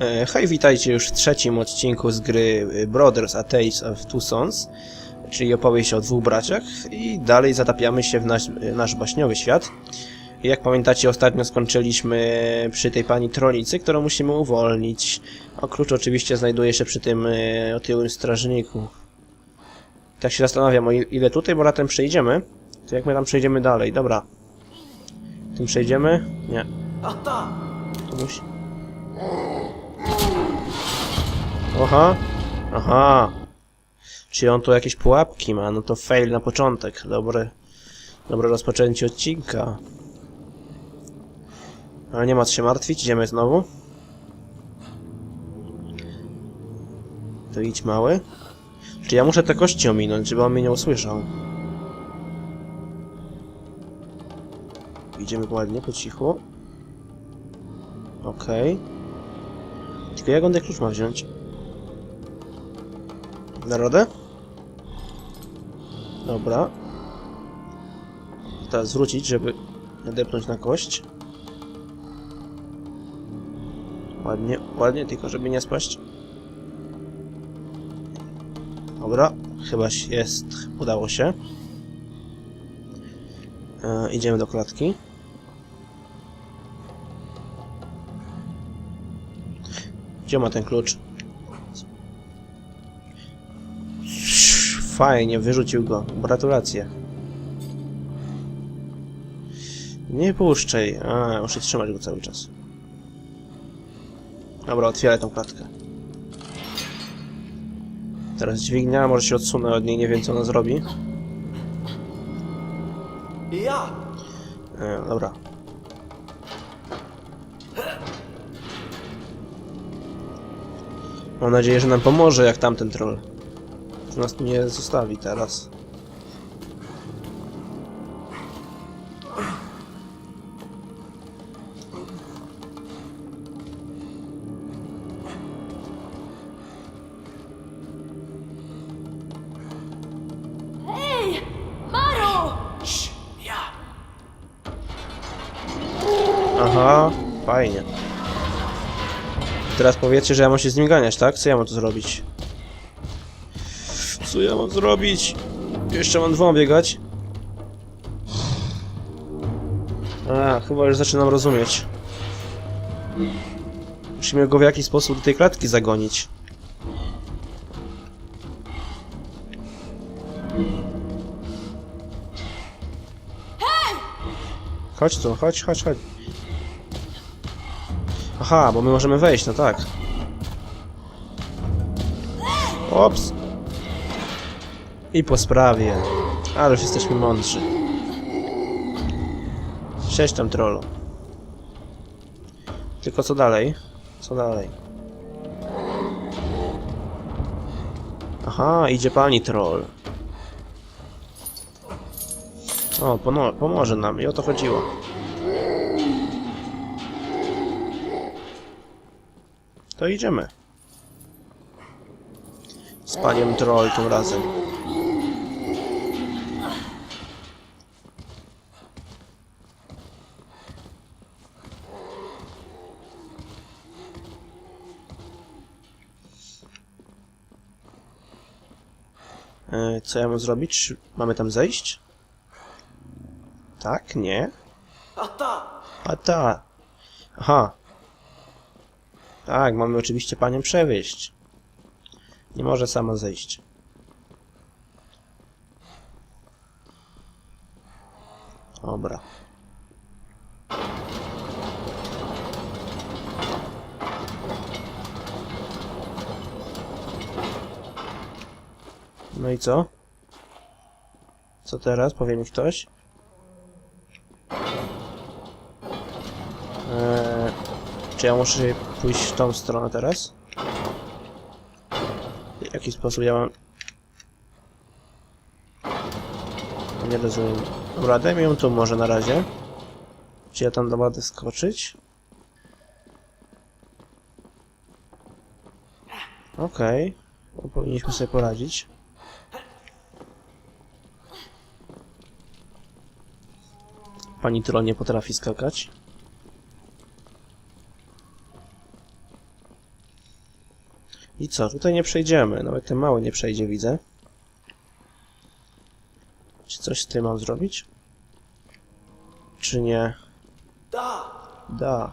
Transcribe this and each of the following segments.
E, Hej, witajcie już w trzecim odcinku z gry y, Brothers A Tales of Two Sons, czyli opowieść o dwóch braciach i dalej zatapiamy się w nasz, y, nasz baśniowy świat. Jak pamiętacie, ostatnio skończyliśmy przy tej pani trollicy, którą musimy uwolnić. A klucz oczywiście znajduje się przy tym otyłym strażniku. Tak się zastanawiam, o il- ile tutaj, bo latem przejdziemy. To jak my tam przejdziemy dalej? Dobra. Tym przejdziemy? Nie. Tu musi... Aha. Aha. Czy on tu jakieś pułapki ma? No to fail na początek. Dobre, dobre rozpoczęcie odcinka. Ale nie ma co się martwić, idziemy znowu. To idź mały. Czy ja muszę te kości ominąć, żeby on mnie nie usłyszał? Idziemy ładnie, po cichu. Okej. Tylko jak on ten klucz ma wziąć? Narodę? Dobra. Teraz zwrócić, żeby nadepnąć na kość. Ładnie, ładnie, tylko żeby nie spaść. Dobra, chyba jest, udało się. E, idziemy do klatki. Gdzie ma ten klucz? Fajnie, wyrzucił go. Gratulacje. Nie puszczaj. A, muszę trzymać go cały czas. Dobra, otwieraj tą klatkę. Teraz dźwignia, może się odsunę od niej, nie wiem co ona zrobi. Ja! E, dobra. Mam nadzieję, że nam pomoże, jak tamten troll. Nas tu nie zostawi teraz. Aha, fajnie. Teraz powiecie, że ja mam się z nim ganiać, tak? Co ja mam tu zrobić? Co ja mam zrobić? Jeszcze mam dwoma biegać? A, chyba już zaczynam rozumieć. Musimy go w jakiś sposób do tej klatki zagonić. Chodź tu, chodź, chodź, chodź. Aha, bo my możemy wejść, no tak. Ops. I po sprawie. Ale już jesteśmy mądrzy. Cześć tam trollu. Tylko co dalej? Co dalej? Aha, idzie pani troll. O, pomoże nam i o to chodziło. To idziemy. Z paniem troll tym razem. Co ja mam zrobić? Mamy tam zejść? Tak? Nie? A ta! A ta. Aha. Tak, mamy oczywiście panią przewieźć. Nie może sama zejść. Dobra. No i co? Co teraz? Powie mi ktoś? Eee, czy ja muszę pójść w tą stronę teraz? W jaki sposób ja mam... Nie rozumiem. Dobra, dajmy ją tu może na razie. Czy ja tam dam skoczyć? Okej. Okay. Powinniśmy sobie poradzić. Pani troll nie potrafi skakać. I co? Tutaj nie przejdziemy. Nawet ten mały nie przejdzie, widzę. Czy coś z tym mam zrobić? Czy nie? Da! Da.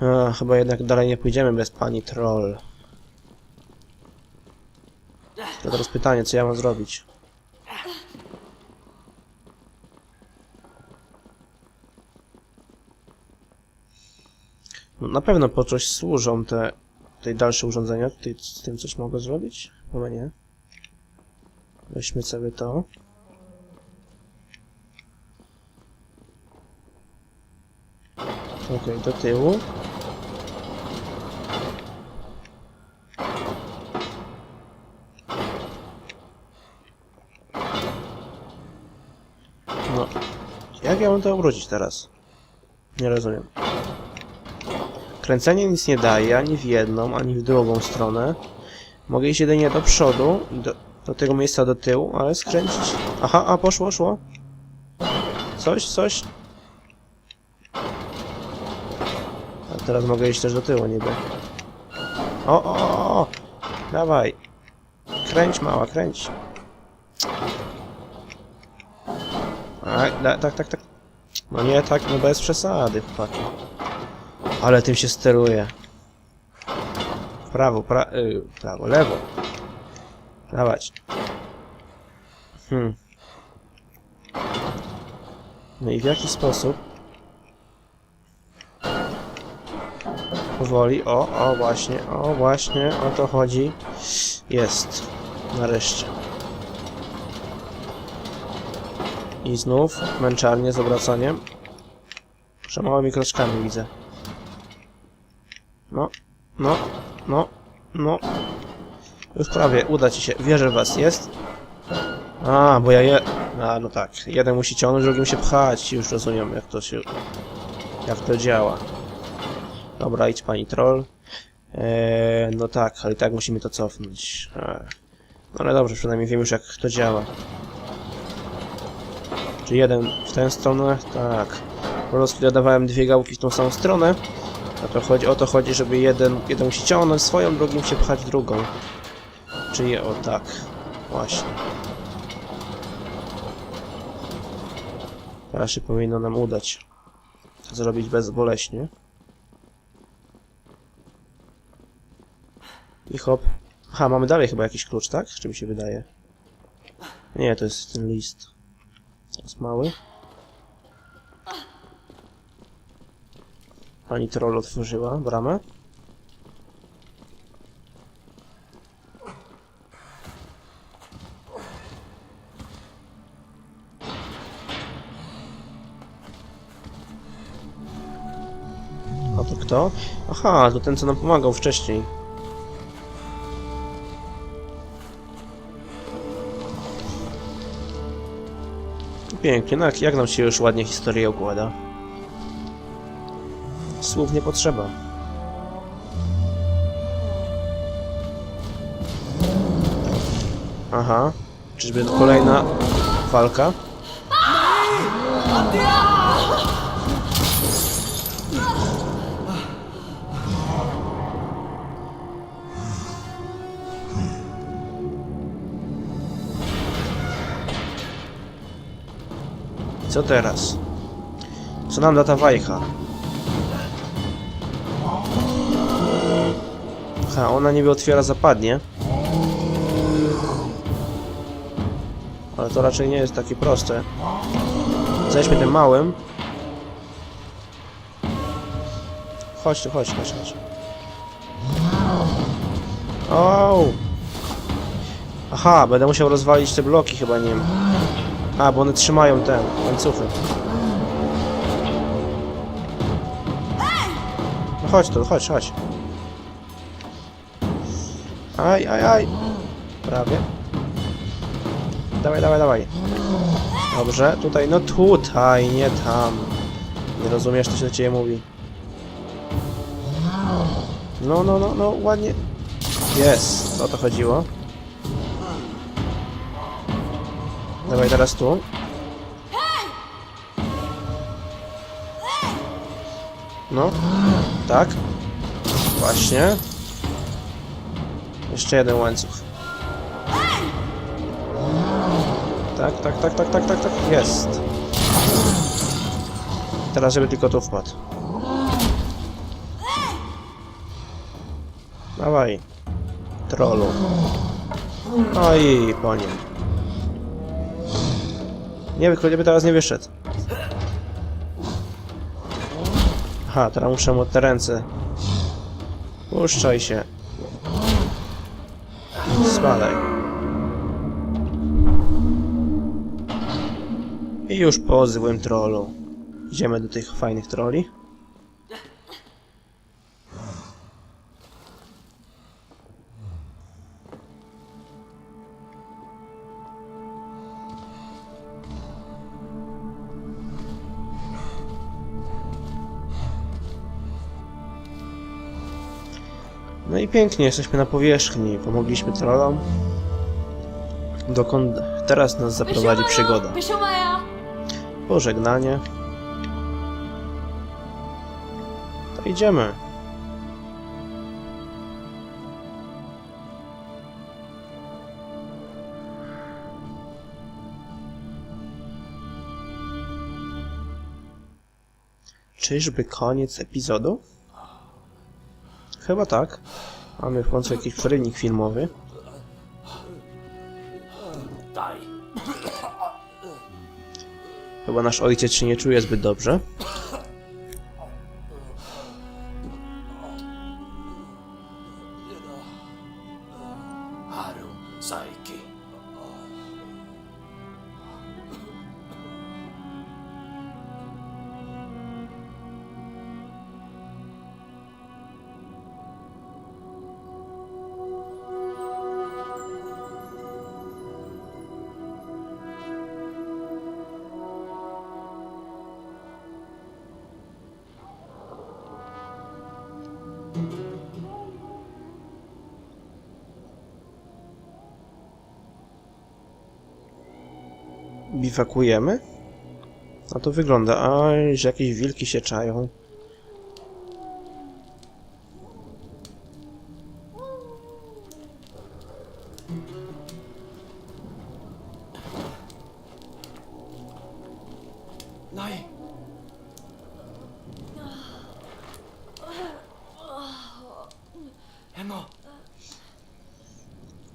A, chyba jednak dalej nie pójdziemy bez pani troll. To teraz pytanie, co ja mam zrobić? Na pewno po coś służą te, te dalsze urządzenia. Tutaj z tym coś mogę zrobić? Chyba nie. Weźmy sobie to. Okej, do tyłu. No. Jak ja mam to obrócić teraz? Nie rozumiem. Kręcenie nic nie daje, ani w jedną, ani w drugą stronę. Mogę iść jedynie do przodu, do, do tego miejsca do tyłu, ale skręcić... Aha, a poszło, szło. Coś, coś. A teraz mogę iść też do tyłu niby. O, o, o, o! Dawaj. Kręć, mała, kręć. Tak, da, tak, tak, tak. No nie, tak, no bez przesady, chłopaki. Ale tym się steruje. Prawo, pra... Y, prawo, lewo. Dawać. Hmm. No i w jaki sposób? Powoli, o, o właśnie, o właśnie, o to chodzi. Jest. Nareszcie. I znów męczarnie z obracaniem. Że małymi kroczkami widzę. No, no, no, no. Już prawie, uda ci się. Wierzę w was, jest? A, bo ja je... A, no tak. Jeden musi ciągnąć, drugim się pchać. Już rozumiem, jak to się... Jak to działa. Dobra, idź pani troll. Eee, no tak, ale i tak musimy to cofnąć. Eee. No ale dobrze, przynajmniej wiem już jak to działa. Czy jeden w tę stronę? Tak. Po prostu dodawałem dwie gałki w tą samą stronę. A to chodzi, o to chodzi, żeby jeden, jeden musi ciągnąć swoją, drugim się pchać drugą. Czyli o tak. Właśnie. Teraz się powinno nam udać. Zrobić bezboleśnie. I hop. Aha, mamy dalej chyba jakiś klucz, tak? Czy mi się wydaje? Nie, to jest ten list. Jest mały. Pani troll otworzyła bramę. A to kto? Aha, to ten co nam pomagał wcześniej. Pięknie, no jak, jak nam się już ładnie historia układa. Słów nie potrzeba. Aha. Czyżby kolejna walka? Co teraz? Co nam da ta wajcha? Ha, ona niby otwiera zapadnie. Ale to raczej nie jest takie proste. Zejdźmy tym małym. Chodź tu, chodź, chodź, chodź. O! Aha, będę musiał rozwalić te bloki chyba nim. A, bo one trzymają ten, łańcuchy. No chodź tu, chodź, chodź. Aj, aj, aj. Prawie. Dawaj, dawaj, dawaj. Dobrze, tutaj, no tutaj, nie tam. Nie rozumiesz, co się do ciebie mówi. No, no, no, no, ładnie. Jest, o to chodziło. Dawaj teraz tu. No. Tak. Właśnie. Jeszcze jeden łańcuch. Tak, tak, tak, tak, tak, tak, tak, jest. Teraz żeby tylko tu wpadł. Dawaj. Trollu. No i po nim. Nie, żeby teraz nie wyszedł. Aha, teraz muszę mu te ręce. Puszczaj się. Spadaj. I już po złym trollu. Idziemy do tych fajnych troli. Pięknie, jesteśmy na powierzchni. Pomogliśmy trollom. Dokąd teraz nas zaprowadzi przygoda? Pożegnanie. To idziemy. Czyżby koniec epizodu? Chyba tak. Mamy w końcu jakiś przerywnik filmowy. Chyba nasz ojciec się nie czuje zbyt dobrze. Biwakujemy? No to wygląda, a że jakieś wilki się czają. Emo.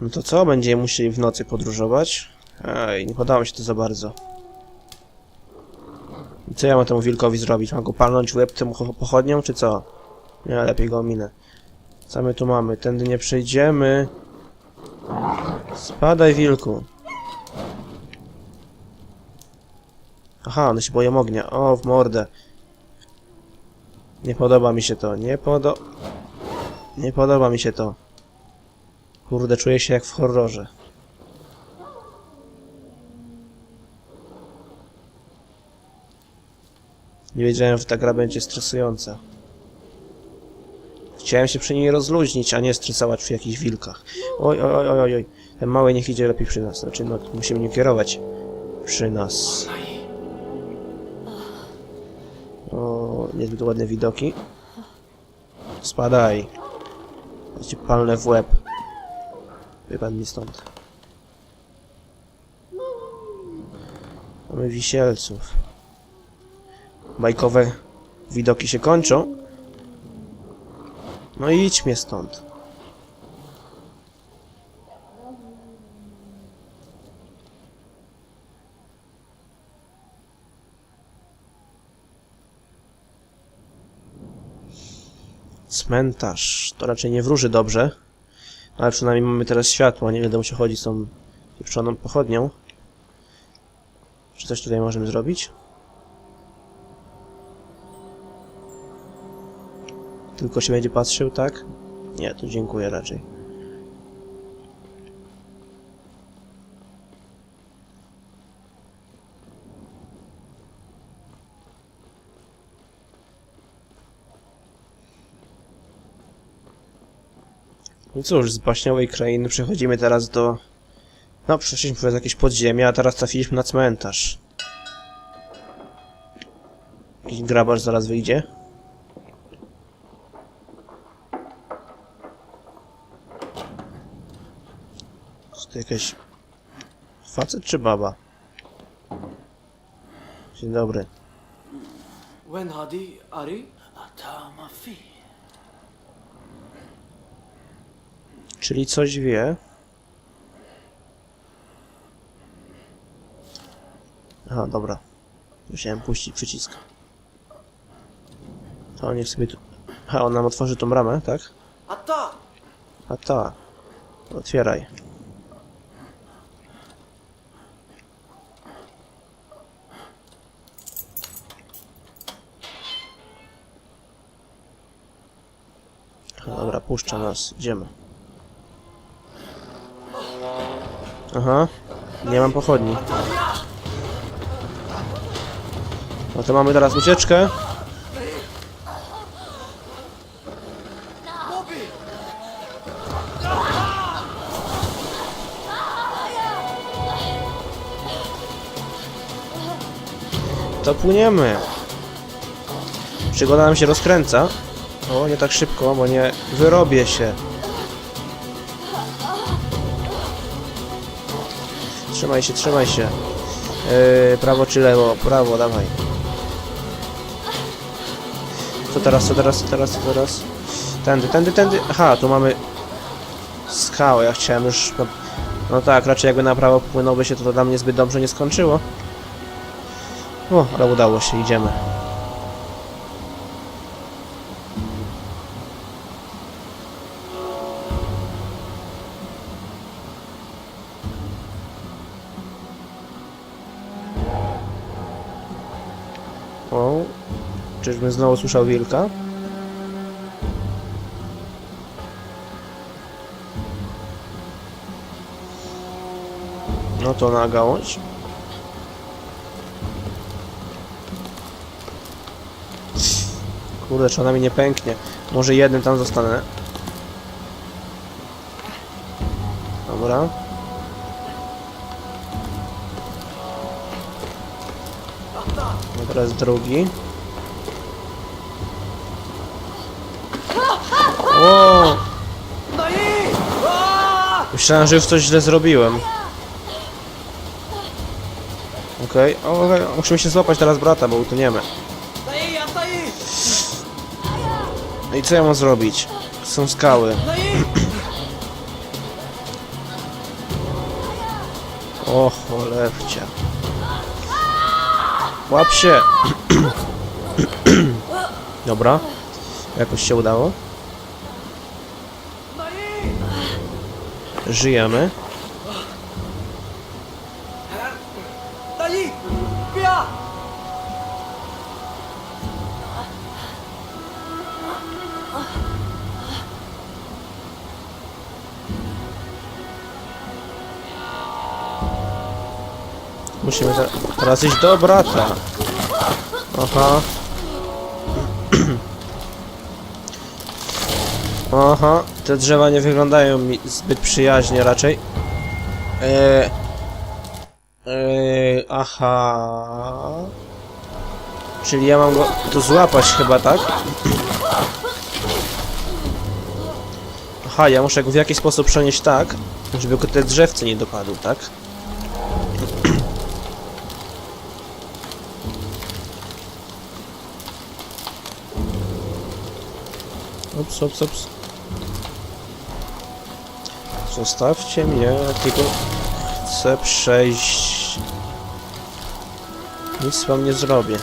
No to co? Będziemy musieli w nocy podróżować? Ej, nie podoba mi się to za bardzo. I co ja mam temu wilkowi zrobić? Mam go palnąć w łeb tym cho- pochodnią, czy co? Nie, lepiej go ominę. Co my tu mamy? Tędy nie przejdziemy. Spadaj, wilku. Aha, one się boją ognia. O, w mordę. Nie podoba mi się to. Nie podo... Nie podoba mi się to. Kurde, czuję się jak w horrorze. Nie wiedziałem, że ta gra będzie stresująca. Chciałem się przy niej rozluźnić, a nie stresować przy jakichś wilkach. Oj, oj, oj, oj, oj. Ten mały niech idzie lepiej przy nas. Znaczy, no, musimy nie kierować przy nas. O, niezbyt ładne widoki. Spadaj. Ci palnę w łeb. Wypadł mi stąd. Mamy wisielców. Bajkowe widoki się kończą. No i idź mnie stąd. Cmentarz. To raczej nie wróży dobrze. Ale przynajmniej mamy teraz światło, nie będę musiał chodzić z tą pieprzoną pochodnią. Czy coś tutaj możemy zrobić? Tylko się będzie patrzył, tak? Nie, to dziękuję raczej. No cóż, z baśniowej krainy przechodzimy teraz do... No, przeszliśmy przez jakieś podziemia, a teraz trafiliśmy na cmentarz. Jakiś grabarz zaraz wyjdzie. To jakaś... Facet czy baba? Dzień dobry. وين هادي أري؟ أتا ما Czyli coś wie. Aha, dobra. Musiałem puścić przycisk. To niech sobie tu... A, on nam otworzy tą bramę, tak? أتا A ta. Otwieraj. Aha, dobra, puszcza nas. Idziemy. Aha. Nie mam pochodni. No to mamy teraz ucieczkę. To płyniemy. Przygoda nam się rozkręca. O, nie tak szybko, bo nie wyrobię się. Trzymaj się, trzymaj się. Yy, prawo czy lewo? Prawo, dawaj. Co teraz, co teraz, co teraz, co teraz? Tędy, tędy, tędy. Aha, tu mamy skałę. Ja chciałem już... No, no tak, raczej jakby na prawo płynąłby się, to to dla mnie zbyt dobrze nie skończyło. O, ale udało się, idziemy. O, czyżbym znowu słyszał wilka? No to na gałąź. Kurde, czy ona mi nie pęknie. Może jednym tam zostanę. Dobra. No teraz drugi. O! Myślałem, że już coś źle zrobiłem. Okej, okay. okej, musimy się złapać teraz brata, bo utoniemy. No i, co ja mam zrobić? Są skały. O cholewcia. Łap się! Dobra. Jakoś się udało. No i! Żyjemy. Musimy te teraz iść do brata. Aha. Aha, te drzewa nie wyglądają mi zbyt przyjaźnie raczej. Eee, eee, aha. Czyli ja mam go tu złapać chyba, tak? Aha, ja muszę go w jakiś sposób przenieść tak, żeby go te drzewce nie dopadł, tak? Ups, ups, ups. Zostawcie mnie, tylko chcę przejść. Nic wam nie zrobię.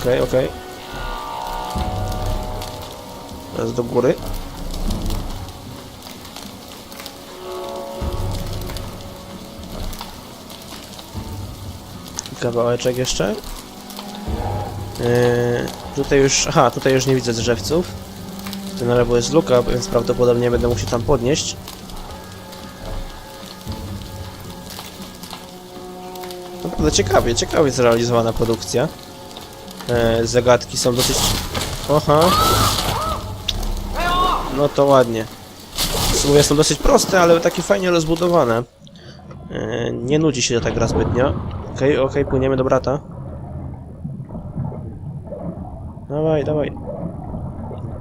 Okej, okej. Teraz do góry. Kawałeczek jeszcze. Yy, tutaj już, aha, tutaj już nie widzę drzewców. Tu na lewo jest luka, więc prawdopodobnie będę musiał tam podnieść. Naprawdę ciekawie, ciekawie zrealizowana produkcja. Yy, zagadki są dosyć... Aha. No to ładnie. Słowie są dosyć proste, ale takie fajnie rozbudowane. Yy, nie nudzi się ta gra zbytnio. Okej, okej, płyniemy do brata. Dawaj, dawaj.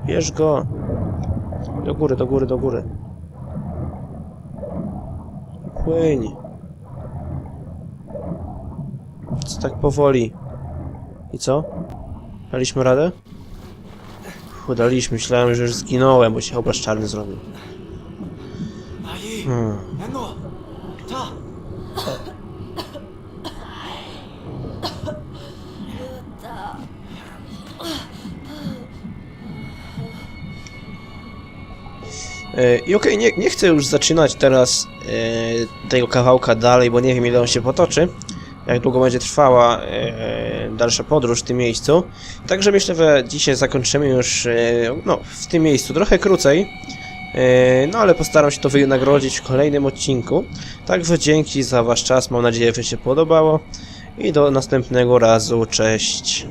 Bierz go. Do góry, do góry, do góry. Płyń. Co tak powoli? I co? Daliśmy radę? Fu, daliśmy. Myślałem, że już zginąłem, bo się obraz czarny zrobił. Hmm. I okej, nie, nie chcę już zaczynać teraz e, tego kawałka dalej, bo nie wiem ile on się potoczy, jak długo będzie trwała e, dalsza podróż w tym miejscu. Także myślę, że dzisiaj zakończymy już e, no, w tym miejscu trochę krócej. E, no ale postaram się to wynagrodzić w kolejnym odcinku. Także dzięki za Wasz czas, mam nadzieję, że się podobało. I do następnego razu, cześć.